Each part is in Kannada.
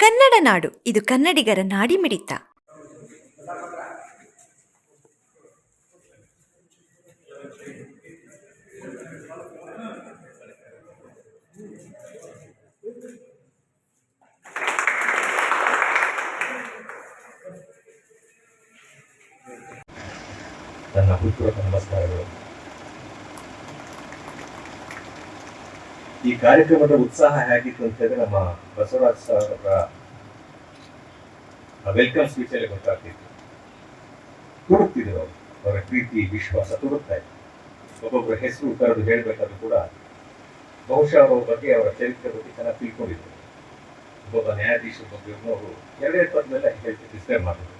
ಕನ್ನಡ ನಾಡು ಇದು ಕನ್ನಡಿಗರ ನಾಡಿಮಿಡಿತ ನನ್ನ ಹೃತ್ಪೂರ್ವಕ ನಮಸ್ಕಾರಗಳು. ಈ ಕಾರ್ಯಕ್ರಮದ ಉತ್ಸಾಹ ಹೇಗಿತ್ತು ಅಂತ ಹೇಳಿದ್ರೆ ನಮ್ಮ ಬಸವರಾಜ್ ಸರ್ ವೆಲ್ಕಮ್ ಸ್ಪೀಚ್ ಅಲ್ಲಿ ಗೊತ್ತಾಗ್ತಿತ್ತು. ತುಡುಕ್ತಿದ್ರು ಅವರು. ಅವರ ಪ್ರೀತಿ, ವಿಶ್ವಾಸ ತುಡುಕ್ತಾ ಇತ್ತು ಒಬ್ಬೊಬ್ಬರ ಹೆಸರು ಕರೆದು ಹೇಳಬೇಕಾದ್ರೂ ಕೂಡ ಬಹುಶಃ ಅವರ ಬಗ್ಗೆ, ಅವರ ಚರಿತ್ರೆ ಬಗ್ಗೆ ಚೆನ್ನಾಗಿ ತಿಳ್ಕೊಂಡಿದ್ರು. ಒಬ್ಬೊಬ್ಬ ನ್ಯಾಯಾಧೀಶರ ಬಗ್ಗೆ ಅವರು ಎರಡೆರಡು ಪದದಲ್ಲೇ ಹೇಳ್ತಿ ಡಿಸ್ಕ್ರೈಬ್ ಮಾಡಿದ್ರು.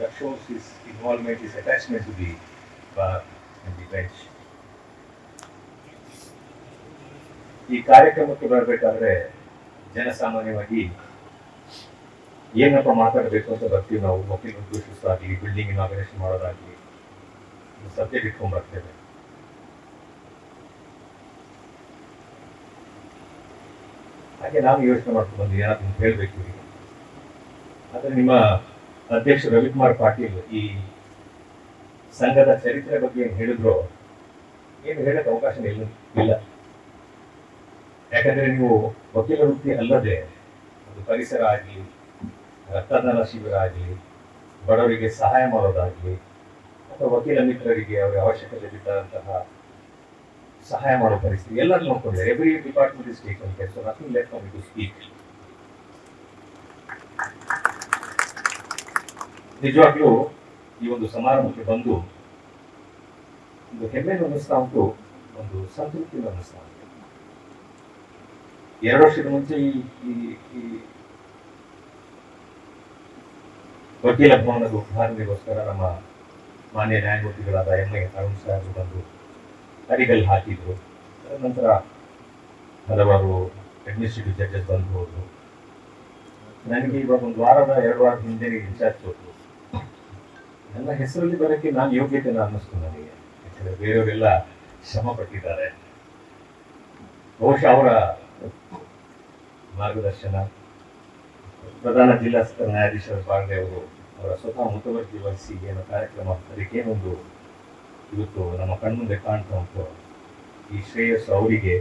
That shows is involvement is attachment to the bar and the bench. ಈ ಕಾರ್ಯಕ್ರಮಕ್ಕೆ ಬರಬೇಕಾದ್ರೆ ಜನಸಾಮಾನ್ಯವಾಗಿ ಏನಪ್ಪ ಮಾತಾಡಬೇಕು ಅಂತ ಬರ್ತೀವಿ ನಾವು. ವಕೀಲ ಆಗಲಿ ಬಿಲ್ಡಿಂಗ್ ಇನಾಗ್ರೇಷನ್ ಮಾಡೋದಾಗ್ಲಿ ಸಬ್ಜೆಕ್ಟ್ ಇಟ್ಕೊಂಡ್ ಬರ್ತೇವೆ ಹಾಗೆ ನಾವು ಯೋಚನೆ ಮಾಡ್ಕೊಂಡು ಬಂದು ಏನಾದ್ರು ಹೇಳ್ಬೇಕು ಈಗ. ಆದ್ರೆ ನಿಮ್ಮ ಅಧ್ಯಕ್ಷ ರವಿಕುಮಾರ್ ಪಾಟೀಲ್ ಈ ಸಂಘದ ಚರಿತ್ರೆ ಬಗ್ಗೆ ಏನು ಹೇಳಿದ್ರು, ಏನು ಹೇಳಕ್ಕೆ ಅವಕಾಶ ಇಲ್ಲ ಇಲ್ಲ. ಯಾಕಂದ್ರೆ ನೀವು ವಕೀಲ ವೃತ್ತಿ ಅಲ್ಲದೆ ಒಂದು ಪರಿಸರ ಆಗಲಿ ರಕ್ತದಾನ ಶಿಬಿರ ಆಗಲಿ ಬಡವರಿಗೆ ಸಹಾಯ ಮಾಡೋದಾಗಲಿ, ಅಥವಾ ವಕೀಲ ಮಿತ್ರರಿಗೆ ಅವರ ಅವಶ್ಯಕತೆ ಬಿದ್ದಂತಹ ಸಹಾಯ ಮಾಡೋ ಪರಿಸ್ಥಿತಿ, ಎಲ್ಲರೂ ನೋಡ್ಕೊಂಡಿದೆ every department is taken care so nothing left for to speak ನಿಜವಾಗ್ಲೂ ಈ ಒಂದು ಸಮಾರಂಭಕ್ಕೆ ಬಂದು ಒಂದು ಹೆಮ್ಮೆ ಅನ್ನಿಸ್ತಾ ಉಂಟು ಒಂದು ಸಂತೃಪ್ತಿ ಅನ್ನಿಸ್ತಾ ಉಂಟು ಎರಡು ವರ್ಷದ ಮುಂಚೆ ಈ, ಈ- ವಕೀಲ ಭವನದ ಉದ್ಘಾಟನೆಗೋಸ್ಕರ ನಮ್ಮ ಮಾನ್ಯ ನ್ಯಾಯಮೂರ್ತಿಗಳಾದ ಎಂ ಐ ಅರುಣ್ ಸಾಹೇಬ್ ಬಂದು ಅಡಿಗಲ್ ಹಾಕಿದ್ರು. ನಂತರ ಹಲವಾರು ಅಡ್ಮಿನಿಸ್ಟ್ರೇಟಿವ್ ಜಡ್ಜಸ್ ಬಂದು ಹೋದ್ರು. ನನಗೆ ಇವಾಗ ಒಂದು ವಾರದ, ಎರಡು ವಾರದ ಹಿಂದೆ ಇನ್ಚಾರ್ಜ್ ಕೊಟ್ಟರು. ನನ್ನ ಹೆಸರಲ್ಲಿ ಬರೋಕ್ಕೆ ನಾನು ಯೋಗ್ಯತೆ ಅನ್ನಿಸ್ತು ನನಗೆ. ಯಾಕಂದ್ರೆ ಬೇರೆಯವರೆಲ್ಲ ಶ್ರಮ ಪಟ್ಟಿದ್ದಾರೆ. ಬಹುಶಃ ಅವರ ಮಾರ್ಗದರ್ಶನ. ಪ್ರಧಾನ ಜಿಲ್ಲಾ ಸತ್ರ ನ್ಯಾಯಾಧೀಶರ ಪಾಂಡೆ ಅವರು ಅವರ ಸ್ವತಃ ಮುತುವರ್ಜಿ ವಹಿಸಿ ಏನು ಕಾರ್ಯಕ್ರಮ ಅದಕ್ಕೇನೊಂದು ಇವತ್ತು ನಮ್ಮ ಕಣ್ಮುಂದೆ ಕಾಣ್ತಾ ಉಂಟು. ಈ ಶ್ರೇಯಸ್ಸು ಅವರಿಗೆ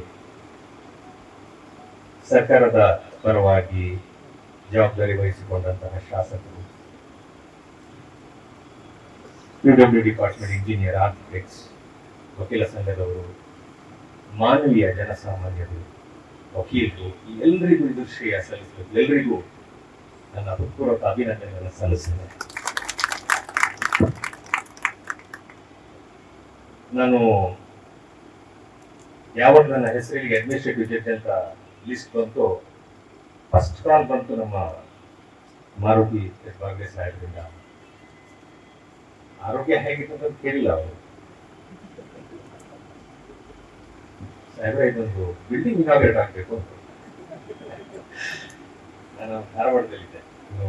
ಸರ್ಕಾರದ ಪರವಾಗಿ ಜವಾಬ್ದಾರಿ ವಹಿಸಿಕೊಂಡಂತಹ ಶಾಸಕರು. ಪಿ ಡಿಪಾರ್ಟ್ಮೆಂಟ್ ಇಂಜಿನಿಯರ್, ಆರ್ಕಿಟೆಕ್ಟ್ಸ್, ವಕೀಲ ಸಂಘದವರು, ಮಾನವೀಯ ಜನಸಾಮಾನ್ಯರು. ವಕೀಲರು ಎಲ್ಲರಿಗೂ ಇದು ಶ್ರೇಯ ಸಲ್ಲಿಸಬೇಕು. ಎಲ್ಲರಿಗೂ ನನ್ನ ಹೃತ್ಪೂರ್ವಕ ಅಭಿನಂದನೆಗಳನ್ನು ಸಲ್ಲಿಸಿದೆ ನಾನು ಯಾವಾಗ ನನ್ನ ಹೆಸರಿಗೆ ಅಡ್ಮಿನಿಸ್ಟ್ರೇಟಿವ್ ಜಡ್ಜ್ ಅಂತ ಲಿಸ್ಟ್ ಬಂತು ಫಸ್ಟ್ ಕಾಲ್ ಬಂತು ನಮ್ಮ ಮಾರುತಿ ಬಾಗ್ಲೆ ಸಾಹೇಬ್ರಿಂದ ಆರೋಗ್ಯ ಹೇಗಿತ್ತು ಅಂತ ಕೇಳಿಲ್ಲ ಅವರು. ಸಾಹೇಬ್ರೆ ಇದೊಂದು ಬಿಲ್ಡಿಂಗ್ ಇನಾಗ್ರೇಟ್ ಆಗಬೇಕು ಅಂತ. ನಾನು ಧಾರವಾಡದಲ್ಲಿದ್ದೆ. ಇನ್ನು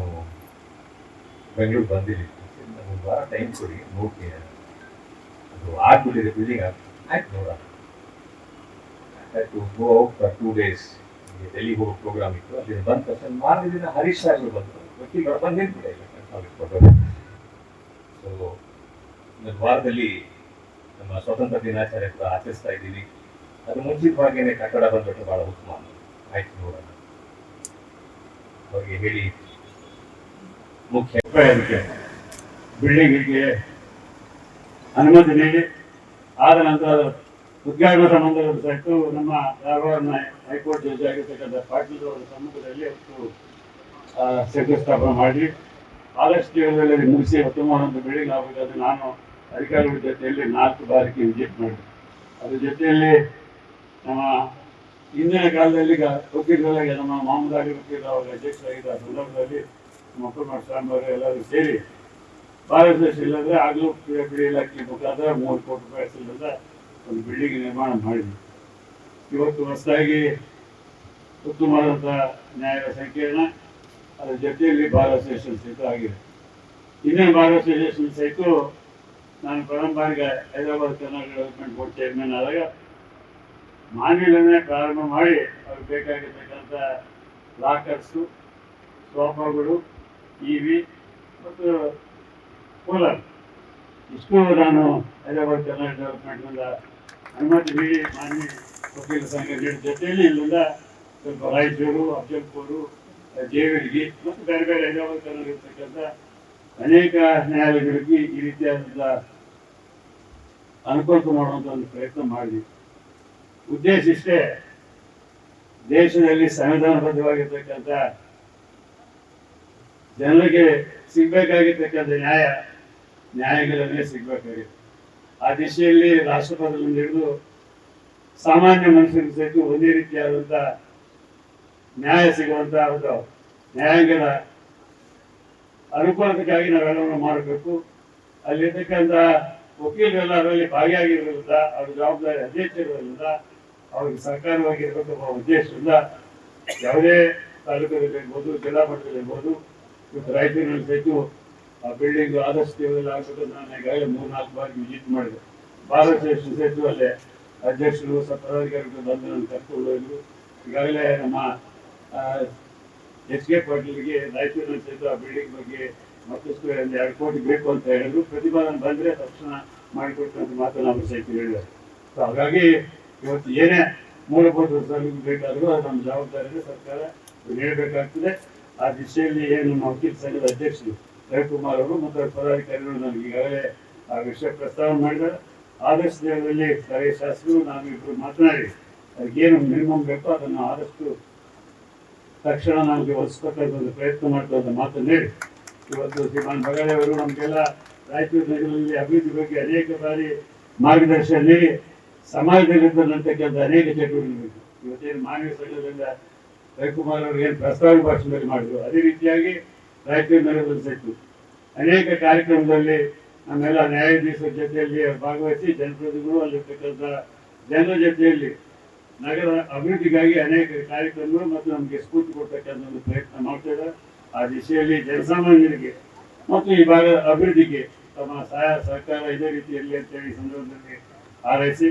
ಬೆಂಗಳೂರು ಬಂದಿಲ್ಲ ಒಂದು ವಾರ ಟೈಮ್ ಕೊಡಿ ನೋಡ್ತೀನಿ ಅದು ಆಗ್ಬಿಟ್ಟಿದೆ ಬಿಲ್ಡಿಂಗ್ ಆಯ್ತು ನೋಡೋಣ. To go out for two days Delhi ಹೋಗೋ ಪ್ರೋಗ್ರಾಮ್ ಇತ್ತು. ಅಲ್ಲಿ ಬಂದ ತಕ್ಷಣ ಮಾರನೇ ದಿನ ಹರೀಶ್ ಸಾಹೇಬ್ರು ಬಂದರು. ವಕೀಲರು ಬಂದು ನಿಂತ್ಬಿಟ್ಟೆ ಇಲ್ಲ ಸೊ ಒಂದು ವಾರದಲ್ಲಿ ನಮ್ಮ ಸ್ವತಂತ್ರ ದಿನಾಚರಣೆ ಕೂಡ ಆಚರಿಸ್ತಾ ಇದ್ದೀವಿ ಅದು ಮುಂಚಿತವಾಗಿಯೇ ಕಟ್ಟಡ ಬಂದ್ಬಿಟ್ಟು ಬಹಳ ಉತ್ತಮ ಆಯ್ತು ನೋಡೋಣ. ಅವ್ರಿಗೆ ಹೇಳಿ. ಮುಖ್ಯ ಅದಕ್ಕೆ ಬಿಲ್ಡಿಂಗಿಗೆ ಅನುಮತಿ ನೀಡಿ ಆದ ನಂತರ ಅದು ಉದ್ಘಾಟನಾ ಸಂಬಂಧದ ಸಹಿತು ನಮ್ಮ ಧಾರವಾಡ ಹೈಕೋರ್ಟ್ ಜಡ್ಜ್ ಆಗಿರ್ತಕ್ಕಂಥ ಪಾಟೀಲ್ ಅವರ ಸಮ್ಮುಖದಲ್ಲಿ ಅವತ್ತು ಶಂಕುಸ್ಥಾಪನೆ ಮಾಡಿ. ಆದಷ್ಟು ವೇಳೆಯಲ್ಲಿ ಮುಗಿಸಿ ಉತ್ತಮವಾದಂಥ ಬಿಲ್ಡಿಂಗ್ ಆಗಬೇಕಾದ್ರೆ ನಾನು ಅಧಿಕಾರಿಗಳ ಜೊತೆಯಲ್ಲಿ ನಾಲ್ಕು ಬಾರಿಗೆ ವಿಸಿಟ್ ಮಾಡಿದೆ ಅದ್ರ ಜೊತೆಯಲ್ಲಿ ನಮ್ಮ ಹಿಂದಿನ ಕಾಲದಲ್ಲಿ ವಕೀಲರಾಗಿ ನಮ್ಮ ಮಾಮೂಲಾಗಿ ಅಲಿ ವಕೀಲ ಅವರ ಅಧ್ಯಕ್ಷರಾಗಿದ್ದ ಸಂದರ್ಭದಲ್ಲಿ ನಮ್ಮ ಕುಮಾರ್ ಸ್ವಾಮಿಯವರು ಎಲ್ಲರೂ ಸೇರಿ ಭಾರತ ದೇಶ ಇಲ್ಲದ್ರೆ ಆಗಲೂ ಪಿ ಇಲಾಖೆ ಮುಖಾಂತರ ಮೂರು ಕೋಟಿ ರೂಪಾಯಿ ಸಿಲ್ಲದ ಒಂದು ಬಿಲ್ಡಿಂಗ್ ನಿರ್ಮಾಣ ಮಾಡಿದ್ವಿ ಇವತ್ತು ಹೊಸದಾಗಿ ಉತ್ತಮವಾದಂಥ ನ್ಯಾಯ ಸಂಕೀರ್ಣ, ಅದರ ಜೊತೆಯಲ್ಲಿ ಬಾರ್ ಅಸೋಸಿಯೇಷನ್ ಸಹಿತ ಆಗಿದೆ. ಇನ್ನೇ ಬಾರ್ ಅಸೋಸಿಯೇಷನ್ ಸಹಿತ ನಾನು ಪರಂಪರೆಗೆ Hyderabad Karnataka development board chairman ಆದಾಗ ಮಾನ್ಯಲನ್ನೇ ಪ್ರಾರಂಭ ಮಾಡಿ ಅವ್ರಿಗೆ ಬೇಕಾಗಿರ್ತಕ್ಕಂಥ ಲಾಕರ್ಸು, ಸೋಫಾಗಳು ಇ ವಿ ಮತ್ತು ಕೂಲರ್. ಇಷ್ಟು ನಾನು ಹೈದರಾಬಾದ್ ಕರ್ನಾಟಕ ಡೆವಲಪ್ಮೆಂಟ್ನಿಂದ ಅನುಮತಿ ನೀಡಿ ಮಾನ್ಯ ವಕೀಲ ಸಂಘ ನೀಡಿದ ಜೊತೆಯಲ್ಲಿ ಇಲ್ಲಿಂದ ಸ್ವಲ್ಪ ರಾಯಚೂರು, ಅಫಜಲ್ಪುರು, ಜೇವರ್ಗಿ ಮತ್ತು ಬೇರೆ ಬೇರೆ ಹೈದರಾಬಾದ್ ಕರ್ನಾಟಕ ಇರ್ತಕ್ಕಂಥ ಅನೇಕ ನ್ಯಾಯಾಲಯಗಳಿಗೆ ಈ ರೀತಿಯಾದಂಥ ಅನುಕೂಲ ಮಾಡುವಂಥ ಒಂದು ಪ್ರಯತ್ನ ಮಾಡಿದ್ವಿ. ಉದ್ದೇಶ ಇಷ್ಟೇ ದೇಶದಲ್ಲಿ ಸಂವಿಧಾನಬದ್ಧವಾಗಿರ್ತಕ್ಕಂಥ ಜನರಿಗೆ ಸಿಗ್ಬೇಕಾಗಿರ್ತಕ್ಕಂಥ ನ್ಯಾಯ, ನ್ಯಾಯಗಳನ್ನೇ ಸಿಗ್ಬೇಕಾಗಿತ್ತು. ಆ ದಿಶೆಯಲ್ಲಿ ರಾಷ್ಟ್ರಪತಿಗಳನ್ನು ಹಿಡಿದು ಸಾಮಾನ್ಯ ಮನುಷ್ಯರ ಸಹಿತ ಒಂದೇ ರೀತಿಯಾದಂಥ ನ್ಯಾಯ ಸಿಗುವಂತ ಒಂದು ನ್ಯಾಯಾಂಗದ ಅನುಕೂಲತೆಗಾಗಿ ನಾವೆಲ್ಲವನ್ನು ಮಾಡಬೇಕು. ಅಲ್ಲಿರ್ತಕ್ಕಂಥ ವಕೀಲರೆಲ್ಲ ಅದರಲ್ಲಿ ಭಾಗಿಯಾಗಿರೋದ್ರಿಂದ, ಅವ್ರ ಜವಾಬ್ದಾರಿ ಅಧ್ಯಕ್ಷರಿರೋದ್ರಿಂದ ಅವ್ರಿಗೆ ಸರ್ಕಾರವಾಗಿರ್ಬೇಕು ಅನ್ನೋ ಉದ್ದೇಶದಿಂದ ಯಾವುದೇ ತಾಲೂಕಿನಲ್ಲಿರ್ಬೋದು ಜಿಲ್ಲಾ ಮಟ್ಟದಲ್ಲಿರ್ಬೋದು, ಇವತ್ತು ರಾಯಚೂರಿನಲ್ಲಿ ಸಹಿತ ಆ ಬಿಲ್ಡಿಂಗ್ ಆದಷ್ಟು ದೇವರಲ್ಲಿ ಆಗಬೇಕು ನಾನು ಈಗಾಗಲೇ ಮೂರು, ನಾಲ್ಕು ಬಾರಿ ವಿಸಿಟ್ ಮಾಡಿದೆ. ಭಾರತ ಸಹಿತ ಅಲ್ಲೇ ಅಧ್ಯಕ್ಷರು ಸ ಪದಾಧಿಕಾರಿಗಳು ಬಂದು ನಾನು ಕರ್ಕೊಂಡು ಹೋದ್ರು. ಈಗಾಗಲೇ ನಮ್ಮ ಎಚ್ ಕೆ ಪಾಟೀಲ್ಗೆ ರಾಯಚೂರಿನಲ್ಲಿ ಸಹಿತ ಆ ಬಿಲ್ಡಿಂಗ್ ಬಗ್ಗೆ ಮತ್ತಷ್ಟು ಒಂದು ಎರಡು ಕೋಟಿ ಬೇಕು ಅಂತ ಹೇಳಿದ್ರು. ಪ್ರತಿಭಾನ ಬಂದರೆ ತಕ್ಷಣ ಮಾಡಿಕೊಡ್ತಂತ ಮಾತನ್ನು ಅವರು ಸಹಿತ ಹೇಳಿದ್ದಾರೆ. ಸೊ ಹಾಗಾಗಿ ಇವತ್ತು ಏನೇ ಮೂಲಭೂತ ಸೌಲಭ್ಯ ಬೇಕಾದರೂ ಅದು ನಮ್ಮ ಜವಾಬ್ದಾರಿಯನ್ನು ಸರ್ಕಾರ ನೀಡಬೇಕಾಗ್ತದೆ. ಆ ದಿಶೆಯಲ್ಲಿ ಏನು ನಮ್ಮ ವಕೀಲ ಸಂಘದ ಅಧ್ಯಕ್ಷರು ರವಿಕುಮಾರ್ ಅವರು ಮತ್ತು ಪದಾಧಿಕಾರಿಗಳು ನನಗೆ ಈಗಾಗಲೇ ಆ ವಿಷಯ ಪ್ರಸ್ತಾವ ಮಾಡಿದ್ದಾರೆ. ಆದಷ್ಟು ದಿನದಲ್ಲಿ ಸ್ಥಳೀಯ ಶಾಸಕರು ನಾವು ಇಬ್ಬರು ಮಾತನಾಡಿ ಅದಕ್ಕೇನು ಮಿನಿಮಮ್ ಬೇಕೋ ಅದನ್ನು ಆದಷ್ಟು ತಕ್ಷಣ ನಮಗೆ ಒಲಿಸ್ಬೇಕಂತ ಒಂದು ಪ್ರಯತ್ನ ಮಾಡ್ತಾ ಅಂತ ಮಾತನ್ನು ಹೇಳಿ. ಇವತ್ತು ಶ್ರೀಮಾನ್ ಬಗಾಲೆ ಅವರು ನಮಗೆಲ್ಲ ರಾಯಚೂರು ನಗರದಲ್ಲಿ ಅಭಿವೃದ್ಧಿ ಬಗ್ಗೆ ಅನೇಕ ಬಾರಿ ಮಾರ್ಗದರ್ಶನ ನೀಡಿ ಸಮಾಜದಲ್ಲಿ ಇರ್ತಕ್ಕಂಥ ಅನೇಕ ಚಟುವಟಿಕೆಗಳು ಇವತ್ತೇನು ಮಾನವ ಸಂಘದಿಂದ ರವಿಕುಮಾರ್ ಅವರು ಏನು ಪ್ರಸ್ತಾವ ಭಾಷಣದಲ್ಲಿ ಮಾಡಿದ್ರು, ಅದೇ ರೀತಿಯಾಗಿ ರಾಯಚೂರು ನಗರದಲ್ಲಿ ಸಚಿವರು ಅನೇಕ ಕಾರ್ಯಕ್ರಮದಲ್ಲಿ ನಮ್ಮೆಲ್ಲ ನ್ಯಾಯಾಧೀಶರ ಜೊತೆಯಲ್ಲಿ ಭಾಗವಹಿಸಿ ಜನಪ್ರತಿನಿಧಿಗಳು ಅಲ್ಲಿರ್ತಕ್ಕಂಥ ಜನರ ಜೊತೆಯಲ್ಲಿ ನಗರ ಅಭಿವೃದ್ಧಿಗಾಗಿ ಅನೇಕ ಕಾರ್ಯಕ್ರಮಗಳು ಮತ್ತು ನಮಗೆ ಸ್ಫೂರ್ತಿ ಕೊಡ್ತಕ್ಕಂಥ ಒಂದು ಪ್ರಯತ್ನ ಮಾಡ್ತಾ ಇದ್ದಾರೆ ಆ ದಿಶೆಯಲ್ಲಿ ಜನಸಾಮಾನ್ಯರಿಗೆ ಮತ್ತು ಈ ಭಾಗದ ಅಭಿವೃದ್ಧಿಗೆ ತಮ್ಮ ಸಹಾಯ ಸಹಕಾರ ಇದೇ ರೀತಿಯಲ್ಲಿ ಅಂತೇಳಿ ಸಂದರ್ಭದಲ್ಲಿ ಹಾರೈಸಿ